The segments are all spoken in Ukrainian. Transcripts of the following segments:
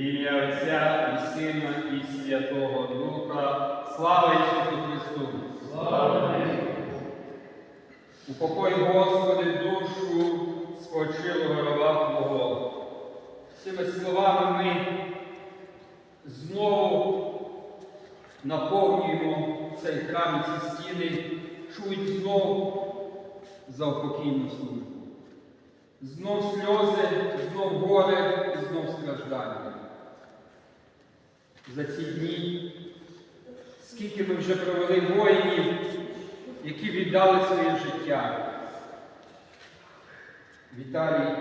В ім'я Отця і Сина, і Святого Духа. Слава Ісусу Христу! Слава Упокой, Господи, душу спочилого раба Твого. Цими словами ми знову наповнюємо цей храм, ці стіни, чують знов за упокійну службу. Знов сльози, знов горе і знов страждання. За ці дні, скільки ми вже провели воїнів, які віддали своє життя. Віталій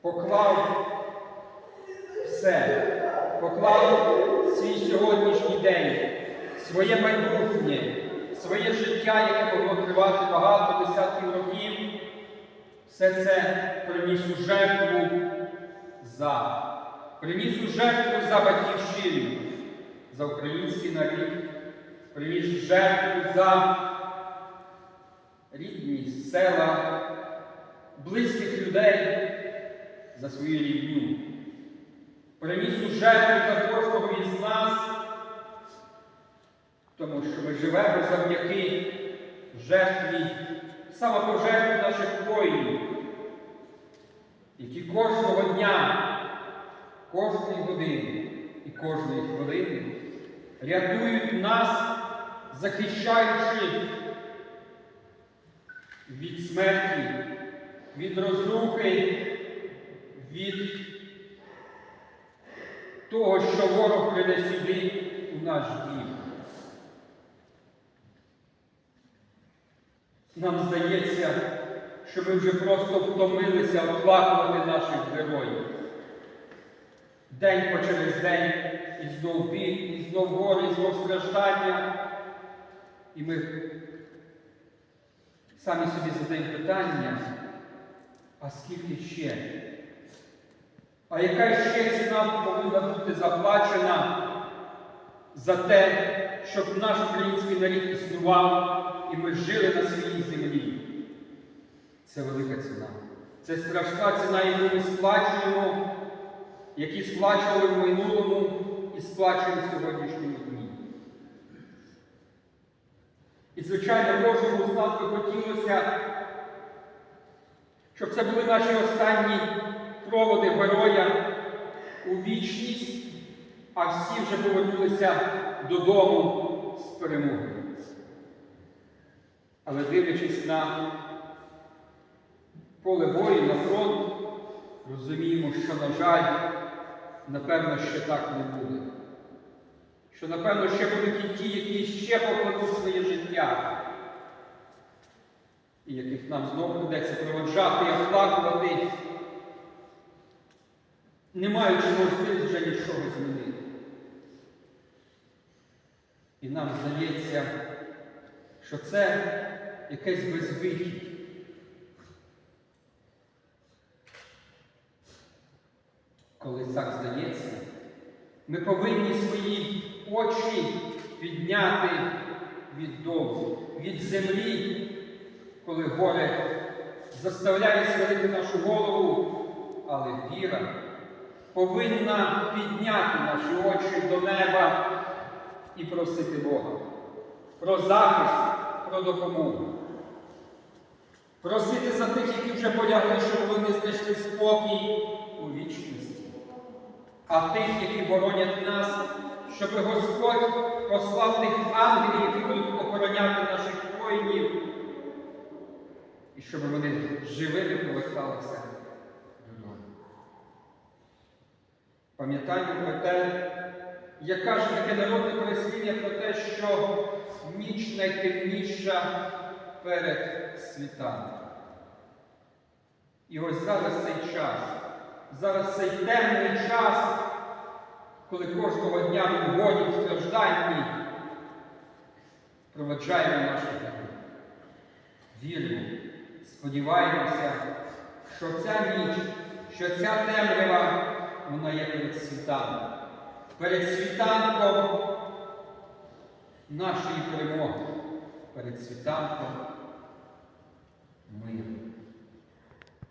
поклав все, поклав свій сьогоднішній день, своє майбутнє, своє життя, яке могло тривати багато десятків років. Все це приніс у жертву за, приніс у жертву за батьківщину, за український народ, приніс жертву за рідні села, близьких людей, за свою рідню. Приніс у жертву за кожного із нас, тому що ми живемо завдяки жертві самопожертви наших воїнів, які кожного дня, кожної години і кожної хвилини рятують нас, захищаючи від смерті, від розрухи, від того, що ворог прийде сюди у наш дім. Нам здається, що ми вже просто втомилися оплакувати наших героїв. День по через день, і знов біль, і знов горе, і знов страждання. І ми самі собі задаємо питання, а скільки ще? А яка ще ціна повинна бути заплачена за те, щоб наш український народ існував і ми жили на своїй землі? Це велика ціна. Це страшна ціна, яку ми сплачуємо, які сплачували в минулому і сплачуємо в сьогоднішньому дні. І, звичайно, кожному з нас би хотілося, щоб це були наші останні проводи героя у вічність, а всі вже повернулися додому з перемогою. Але дивлячись на поле бою, на фронт, розуміємо, що, на жаль, напевно, ще так не буде. Що, напевно, ще будуть і ті, які ще покладуть своє життя, і яких нам знову придеться проводжати і оплакувати, не маючи можливості вже нічого змінити. І нам здається, що це якесь безвихідь. Коли так здається, ми повинні свої очі підняти від дому, від землі, коли горе заставляє схилити нашу голову, але віра повинна підняти наші очі до неба і просити Бога про захист, про допомогу. Просити за тих, які вже полягли, щоб вони знайшли спокій у вічності. А тих, які боронять нас, щоб Господь послав тих ангелів, які будуть охороняти наших воїнів, і щоб вони живими поверталися додому. Пам'ятаємо про те, як каже таке народне прислів'я про те, що ніч найтемніша перед світанком. І ось зараз цей час, зараз цей темний час, коли кожного дня ми в годі, в проведжаємо наших героїв. Віримо, сподіваємося, що ця ніч, що ця темрява, вона є перед світанком. Перед світанком нашої перемоги, перед світанком миру.